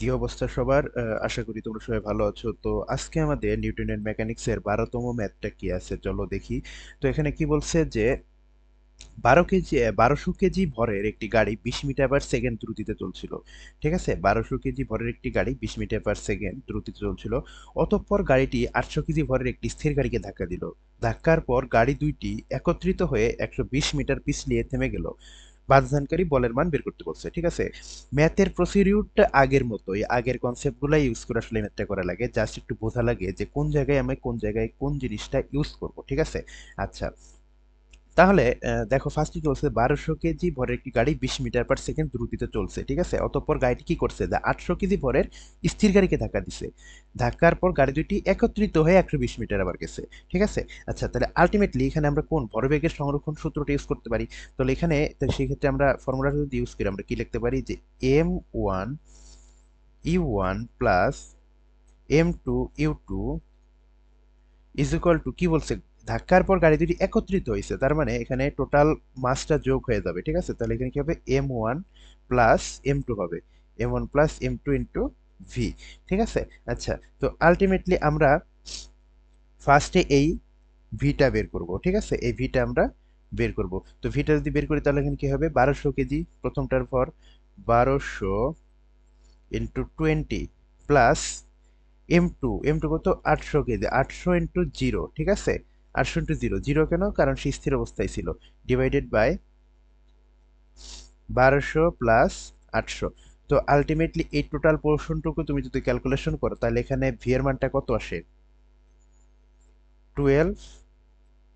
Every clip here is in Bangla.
কি অবস্থা সবার? আশা করি তোমরা সবাই ভালো আছো। তো আজকে আমাদের নিউটনের মেকানিক্স এর বারোতম ম্যাথটা কি আছে চলো দেখি। তো এখানে কি বলছে যে, বারো কেজি বারোশো কেজি ভরের একটি গাড়ি বিশ মিটার পার সেকেন্ড দ্রুতিতে চলছিল। ঠিক আছে? বারোশো কেজি ভরের একটি গাড়ি বিশ মিটার পার সেকেন্ড দ্রুতিতে চলছিল। অতঃপর গাড়িটি আটশো কেজি ভরের একটি স্থির গাড়িকে ধাক্কা দিল। ধাক্কার পর গাড়ি দুইটি একত্রিত হয়ে একশো বিশ মিটার পিছলিয়ে থেমে গেল। বাধাদানকারী বলের মান বের করতে বলছে, ঠিক আছে? ম্যাথের প্রসিডিউরটা আগের মতোই, আগের কনসেপ্টগুলো ইউজ করে আসলে ম্যাথটা করা লাগে জাস্ট একটু বোঝা লাগে যে কোন জায়গায় আমি কোন জায়গায় কোন জিনিসটা ইউজ করব, ঠিক আছে? আচ্ছা তাহলে দেখো ফার্স্টে কি বলছে বারোশো কেজি ভরের একটি গাড়ি বিশ মিটার পার সেকেন্ড দ্রুতিতে চলছে, ঠিক আছে? অতঃপর গাড়িটি কি করছে? যে আটশো কেজি ভরের স্থির গাড়িকে ধাক্কা দিছে। ধাক্কার পর গাড়ি দুটি একত্রিত হয়ে একশো বিশ মিটার আবার গেছে, ঠিক আছে? আচ্ছা তাহলে আলটিমেটলি এখানে আমরা কোন ভরবেগের সংরক্ষণ সূত্রটা ইউজ করতে পারি? তাহলে এখানে তাহলে সেই ক্ষেত্রে আমরা ফর্মুলাটা যদি ইউজ করি, আমরা কি লিখতে পারি? যে M one U one plus M two U two is equal to কি বলছে? ধাক্কার পর গাড়ি দুটি একত্রিত হয়েছে তার মানে এখানে টোটাল মাসটা যোগ হয়ে যাবে, ঠিক আছে? তাহলে এখানে কি হবে? M one plus M two হবে। M one plus M two into V ঠিক আছে? আচ্ছা তো আলটিমেটলি আমরা ফার্স্টে এই ভিটা বের করব, ঠিক আছে? এই ভিটা আমরা বের করব। তো ভিটা যদি বের করি, তাহলে এখানে কি হবে? বারোশো কেজি, প্রথমটার পর বারোশো into twenty plus M two M two কত? আটশো কেজি, আটশো ইন্টু জিরো ঠিক আছে? আটশো ইন্টু জিরো। জিরো কেন? কারণ সে স্থির অবস্থায় ছিল। ডিভাইডেড বাই বারোশো প্লাস আটশো। তো আলটিমেটলি এই টোটাল পোর্শনটুকু তুমি যদি ক্যালকুলেশন করো, তাহলে এখানে ভি এর মানটা কত আসে? টুয়েলভ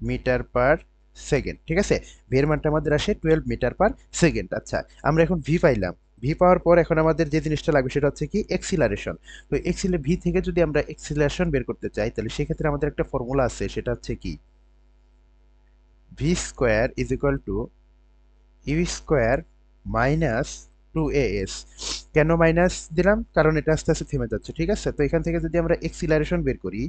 মিটার পার সেকেন্ড ঠিক আছে? ভি এর মানটা আমাদের আসে টুয়েলভ মিটার পার সেকেন্ড আচ্ছা আমরা এখন ভি পাইলাম। ভি পাওয়ার পর এখন আমাদের যে জিনিসটা লাগবে সেটা হচ্ছে কি এক্সিলারেশন তো এক্সিলে ভি থেকে যদি আমরা এক্সিলারেশন বের করতে চাই, তাহলে সেক্ষেত্রে আমাদের একটা ফর্মুলা আছে, সেটা হচ্ছে কি? V square is equal to U square minus two S কেন মাইনাস দিলাম? কারণ এটা আস্তে আস্তে থেমে যাচ্ছে, ঠিক আছে? তো এখান থেকে যদি আমরা এক্সিলারেশন বের করি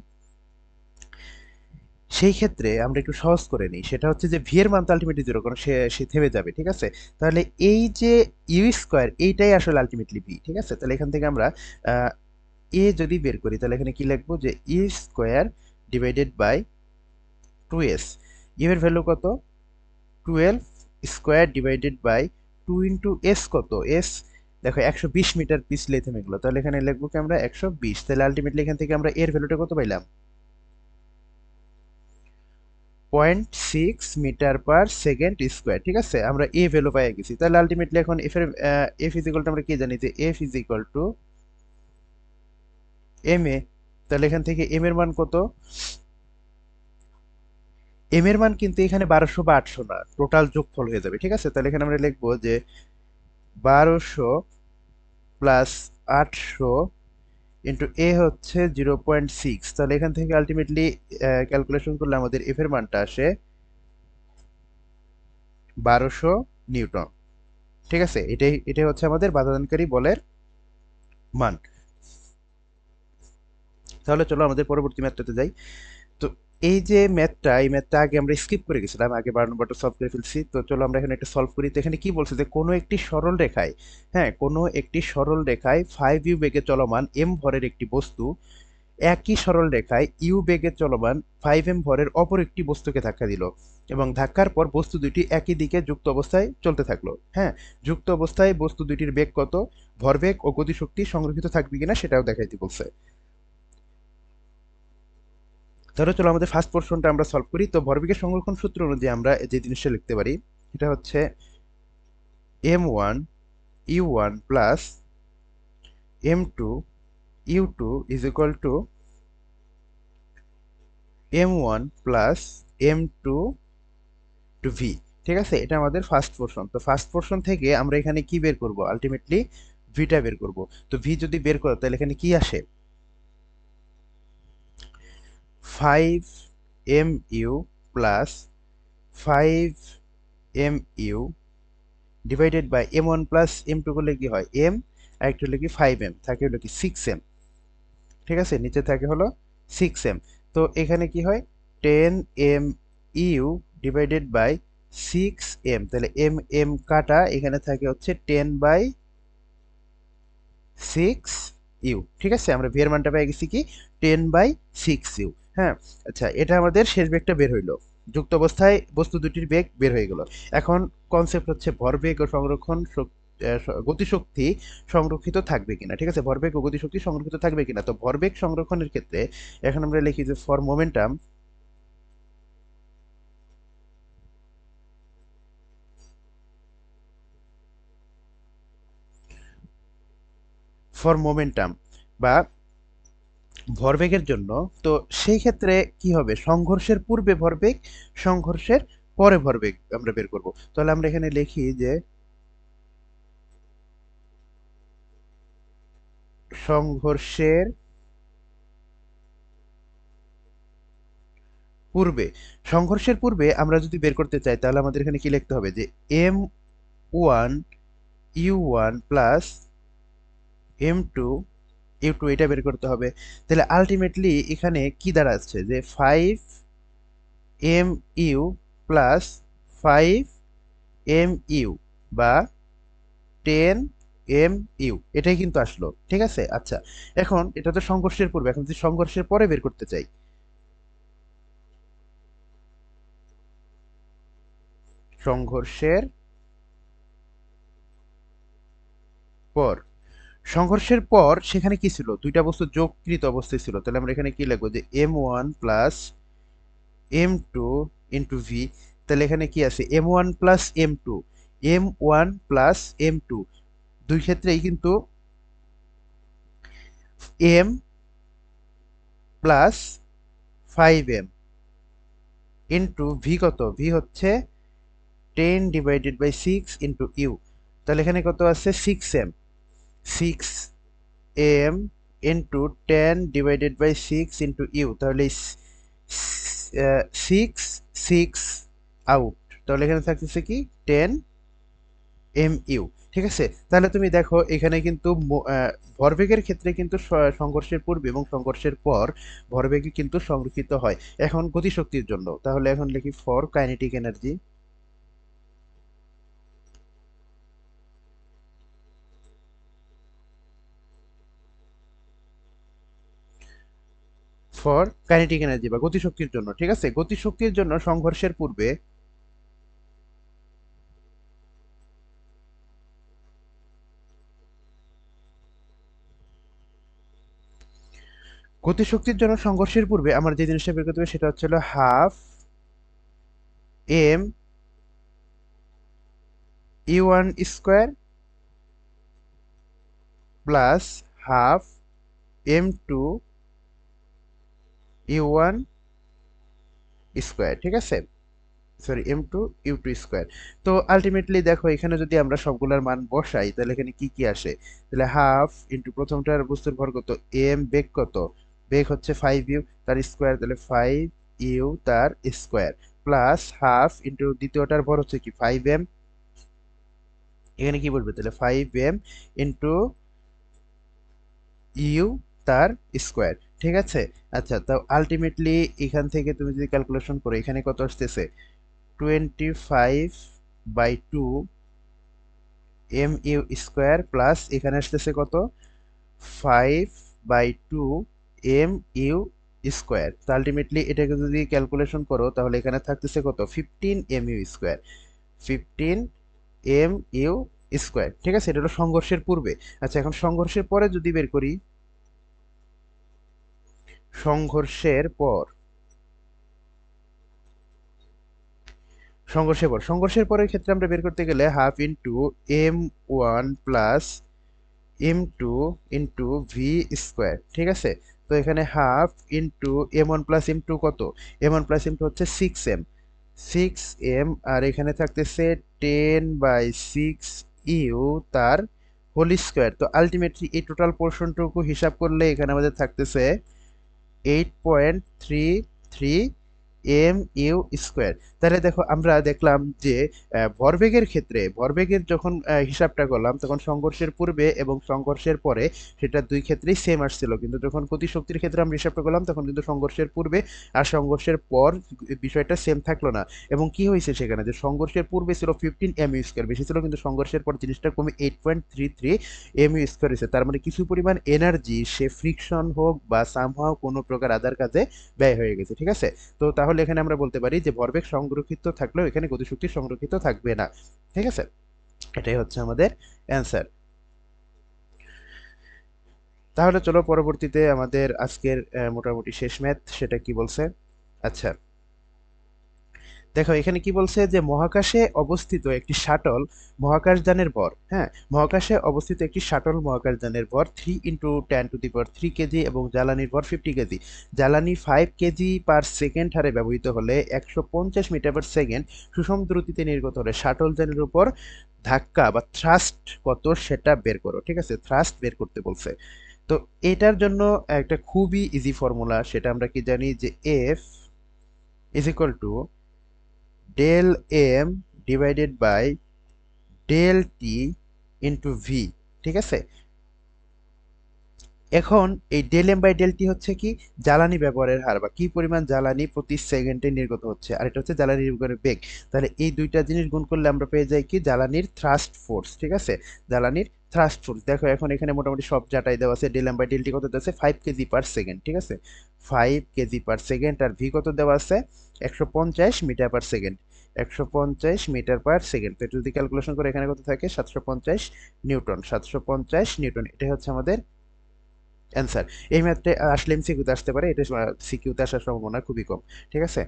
সেই ক্ষেত্রে আমরা একটু সহজ করে নিই। সেটা হচ্ছে যে ভি এর মান তো আলটিমেটলি জিরো কারণ সে সে থেমে যাবে, ঠিক আছে? তাহলে এই যে ইউ স্কোয়ার এইটাই আসলে আলটিমেটলি ভি ঠিক আছে? তাহলে এখান থেকে আমরা এ যদি বের করি, তাহলে এখানে কি লিখব? যে U square divided by two S U এর ভ্যালু কত? Twelve square divided by two into S কত? এস দেখো, একশো বিশ মিটার পিছলে থেমে গেলো তাহলে এখানে লিখব কি আমরা? একশো বিশ। তাহলে আলটিমেটলি এখান থেকে আমরা এর ভ্যালুটা কত পাইলাম? Point six metre per second square, ঠিক আছে? আমরা এ ভ্যালু পাই গেছি। তাহলে আলটিমেটলি এখন এফ এর এফ ইজ আমরা কি জানি যে F is to M A তাহলে এখান থেকে এম এর মান কত? এম এর মান কিন্তু এখানে বারোশো বা আটশো না টোটাল যোগফল হয়ে যাবে, ঠিক আছে? তাহলে এখানে আমরা লিখব যে বারোশো প্লাস আটশো ইন্টু এ হচ্ছে জিরো পয়েন্ট সিক্স তাহলে এখান থেকে আলটিমেটলি ক্যালকুলেশন করলে আমাদের এফ এর মানটা আসে বারোশো নিউটন। ঠিক আছে? এটাই এটাই হচ্ছে আমাদের বাধাদানকারী বলের মান। তাহলে চলো আমাদের পরবর্তী ম্যাথটাতে যাই। এই যে ম্যাথটা, এই ম্যাথটা আগে আমরা স্কিপ করে গেছিলাম, আগে বারো নম্বরটা সলভ করে ফেলছি। তো চলো আমরা এখানে একটা সলভ করি। তো এখানে কি বলছে যে, কোনো একটি সরল রেখায় হ্যাঁ কোনো একটি সরল রেখায় ফাইভ ইউ বেগে চলমান এম ভরের একটি বস্তু, একই সরল রেখায় ইউ বেগে চলমান ফাইভ এম ভরের অপর একটি বস্তুকে ধাক্কা দিল এবং ধাক্কার পর বস্তু দুটি একই দিকে যুক্ত অবস্থায় চলতে থাকল। হ্যাঁ যুক্ত অবস্থায় বস্তু দুটির বেগ কত? ভরবেগ ও গতিশক্তি সংরক্ষিত থাকবে কিনা সেটাও দেখাইতে বলছে। তাহলে চলো আমাদের ফার্স্ট পোর্শনটা আমরা সলভ করি। তো ভরবেগের সংরক্ষণ সূত্র অনুযায়ী আমরা যে জিনিসটা লিখতে পারি এটা হচ্ছে M one U one plus M two U two is equal to M one plus M two two V ঠিক আছে? এটা আমাদের ফার্স্ট পোর্শন তো ফার্স্ট পোর্শন থেকে আমরা এখানে কি বের করব? আলটিমেটলি ভিটা বের করব। তো ভি যদি বের করো, তাহলে এখানে কি আসে? Five M U plus five M U divided by M one plus M two করলে কি হয়? এম আর একটা হলো কি ফাইভ এম থাকে হলো কি সিক্স এম ঠিক আছে? নিচে থাকে হলো সিক্স এম তো এখানে কি হয়? Ten M U divided by six M তাহলে এম এম কাটা এখানে থাকে হচ্ছে টেন বাই সিক্স ইউ ঠিক আছে? আমরা ভি এর মানটা পেয়ে গেছি কি? টেন বাই সিক্স ইউ হ্যাঁ আচ্ছা এটা আমাদের শেষ বেগটা বের হইল। যুক্ত অবস্থায় বস্তু দুটির বেগ বের হয়ে গেল। এখন কনসেপ্ট হচ্ছে ভরবেগ ও সংরক্ষণ শক- গতিশক্তি সংরক্ষিত থাকবে কিনা, ঠিক আছে? ভরবেগ ও গতিশক্তি সংরক্ষিত থাকবে কিনা? তো ভরবেগ সংরক্ষণের ক্ষেত্রে এখন আমরা লিখি যে ফর মোমেন্টাম ফর মোমেন্টাম বা ভরবেগের জন্য, তো সেই ক্ষেত্রে কি হবে? সংঘর্ষের পূর্বে ভরবেগ, সংঘর্ষের পরে ভরবেগ আমরা বের করব। তাহলে আমরা এখানে লিখি যে সংঘর্ষের পূর্বে সংঘর্ষের পূর্বে আমরা যদি বের করতে চাই, তাহলে আমাদের এখানে কি লিখতে হবে? যে M one U one plus M two U two এটা বের করতে হবে। তাহলে আলটিমেটলি এখানে কি দাঁড়াচ্ছে? যে five M U plus five M U বা টেন এম ইউ এটাই কিন্তু আসলো। ঠিক আছে? আচ্ছা এখন এটা তো সংঘর্ষের পূর্বে, এখন যদি সংঘর্ষের পরে বের করতে চাই। সংঘর্ষের পর সংঘর্ষের পর সেখানে কি ছিল? দুইটা বস্তু যোগকৃত অবস্থায় ছিল। তাহলে আমরা এখানে কি লিখব? যে M one plus M two V তাহলে এখানে কি আছে? M one plus M two M one plus M two দুই ক্ষেত্রেই কিন্তু M plus five M V কত? ভি হচ্ছে ten divided by six U তাহলে এখানে কত আছে? Six M six M into ten divided by six into U তাহলে সিক্স সিক্স আউট তাহলে এখানে থাকতেছে কি? টেন এম ইউ ঠিক আছে? তাহলে তুমি দেখো, এখানে কিন্তু ভরবেগের ক্ষেত্রে কিন্তু সংঘর্ষের পূর্বে এবং সংঘর্ষের পর ভরবেগে কিন্তু সংরক্ষিত হয়। এখন গতিশক্তির জন্য। তাহলে এখন লিখি for kinetic energy for kinetic energy বা গতিশক্তির জন্য, ঠিক আছে? গতিশক্তির জন্য সংঘর্ষের পূর্বে গতিশক্তির জন্য সংঘর্ষের পূর্বে আমার যে জিনিসটা বের করতে হবে সেটা হচ্ছে half M U one square plus half M two U one square ঠিক আছে? Sorry M two U two square তো আলটিমেটলি দেখো, এখানে যদি আমরা সবগুলোর মান বসাই, তাহলে এখানে কি কি আসে? তাহলে হাফ ইন্টু প্রথমটার বস্তুর ভর কত? এম বেগ কত? বেগ হচ্ছে ফাইভ ইউ তার স্কোয়ার তাহলে ফাইভ ইউ তার স্কোয়ার প্লাস হাফ ইন্টু দ্বিতীয়টার ভর হচ্ছে কি? ফাইভ এম এখানে কি বলবে? তাহলে ফাইভ এম ইন্টু ইউ তার স্কোয়ার ঠিক আছে? আচ্ছা তো আলটিমেটলি এখান থেকে তুমি যদি ক্যালকুলেশন করো, এখানে কত আসতেছে? Twenty five by two M U square plus এখানে আসতেছে কত? Five by two M U square তো আলটিমেটলি এটাকে যদি ক্যালকুলেশন করো, তাহলে এখানে থাকতেছে কত? Fifteen M U square fifteen M U square ঠিক আছে? এটা হলো সংঘর্ষের পূর্বে। আচ্ছা এখন সংঘর্ষের পরে যদি বের করি সংঘর্ষের পর। সংঘর্ষের পর। সংঘর্ষের পরের ক্ষেত্রে আমরা বের করতে গেলে half into M one plus M two into V square ঠিক আছে? তো এখানে half into M one plus M two কত? M one plus M two হচ্ছে সিক্স এম সিক্স এম আর এখানে থাকতেছে টেন বাই সিক্স ইউ তার হোল স্কোয়ার তো আলটিমেটলি এই টোটাল পোর্শনটুকু হিসাব করলে এখানে আমাদের থাকতেছে eight point three three M U square. তাহলে দেখো আমরা দেখলাম যে ভরবেগের ক্ষেত্রে, ভরবেগের যখন হিসাবটা করলাম, তখন সংঘর্ষের পূর্বে এবং সংঘর্ষের পরে সেটা দুই ক্ষেত্রেই সেম আসছিল। কিন্তু যখন গতিশক্তির ক্ষেত্রে আমরা হিসাবটা করলাম, তখন কিন্তু সংঘর্ষের পূর্বে আর সংঘর্ষের পর বিষয়টা সেম থাকল না। এবং কি হয়েছে সেখানে? যে সংঘর্ষের পূর্বে ছিল ফিফটিন এম ইউ স্কোয়ার বেশি ছিল কিন্তু সংঘর্ষের পর জিনিসটা কমে eight point three three M U square হয়েছে। তার মানে কিছু পরিমাণ এনার্জি সে ফ্রিকশন হোক বা সামহাও কোনো প্রকার আদার কাজে ব্যয় হয়ে গেছে, ঠিক আছে? তো তাহলে এখানে আমরা বলতে পারি যে ভরবেগ সংরক্ষিত থাকলেও এখানে গতিশক্তি সংরক্ষিত থাকবে না। ঠিক আছে? এটাই হচ্ছে আমাদের অ্যান্সার তাহলে চলো পরবর্তীতে আমাদের আজকের মোটামুটি শেষ ম্যাথ সেটা কি বলছে? আচ্ছা। দেখো, এখানে কি বলছে যে মহাকাশে অবস্থিত একটি শাটল মহাকাশযানের ভর হ্যাঁ? মহাকাশে অবস্থিত একটি শাটল মহাকাশযানের ভর three into ten to the power three kg এবং জ্বালানির ভর ফিফটি কেজি জ্বালানি ফাইভ কেজি পার সেকেন্ড হারে ব্যবহৃত হলে একশো পঞ্চাশ মিটার পার সেকেন্ড সুষম দ্রুতিতে নির্গত হলে শাটল যানের উপর ধাক্কা বা থ্রাস্ট কত সেটা বের করো, ঠিক আছে? থ্রাস্ট বের করতে বলছে। তো এটার জন্য একটা খুবই ইজি ফর্মুলা সেটা আমরা কি জানি যে F is equal to del M divided by del T into V ঠিক আছে? এখন এই del M by del T হচ্ছে কি? জ্বালানি ব্যবহারের হার, বা কি পরিমাণ জ্বালানি প্রতি সেকেন্ডে নির্গত হচ্ছে? আর এটা হচ্ছে জ্বালানি ব্যবহারের বেগ। তাহলে এই দুইটা জিনিস গুণ করলে আমরা পেয়ে যাই কি? জ্বালানির থ্রাস্ট ফোর্স ঠিক আছে? জ্বালানির থ্রাস্ট ফোর্স দেখো, এখন এখানে মোটামুটি সব জাটাই দেওয়া আছে ডেলাম বাই ডিলটি কত দেওয়া আছে? ফাইভ কেজি পার সেকেন্ড ঠিক আছে? ফাইভ কেজি পার সেকেন্ড আর ভি কত দেওয়া আছে? একশো পঞ্চাশ মিটার পার সেকেন্ড একশো পঞ্চাশ মিটার পার সেকেন্ড তো এটা যদি ক্যালকুলেশন করে, এখানে কত থাকে? সাতশো পঞ্চাশ নিউটন। সাতশো পঞ্চাশ নিউটন। এটাই হচ্ছে আমাদের অ্যান্সার এই ম্যাথটা আসলে সিকিউতে আসতে পারে এটা সিকিউতে আসার সম্ভাবনা খুবই কম, ঠিক আছে?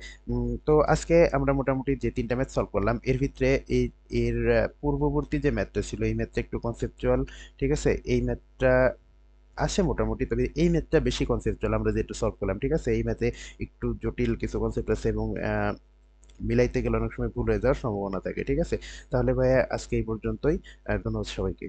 তো আজকে আমরা মোটামুটি যে তিনটা ম্যাথ সলভ করলাম, এর ভিতরে এই, এর পূর্ববর্তী যে ম্যাথটা ছিল, এই ম্যাথটা একটু কনসেপচুয়াল ঠিক আছে? এই ম্যাথটা আসে মোটামুটি, তবে এই ম্যাথটা বেশি কনসেপচুয়াল আমরা যেটা সলভ করলাম, ঠিক আছে? এই ম্যাথে একটু জটিল কিছু কনসেপ্ট আছে এবং মিলাইতে গেলে অনেক সময় ভুল হয়ে যাওয়ার সম্ভাবনা থাকে, ঠিক আছে? তাহলে ভাইয়া আজকে এই পর্যন্তই ধন্যবাদ সবাইকে।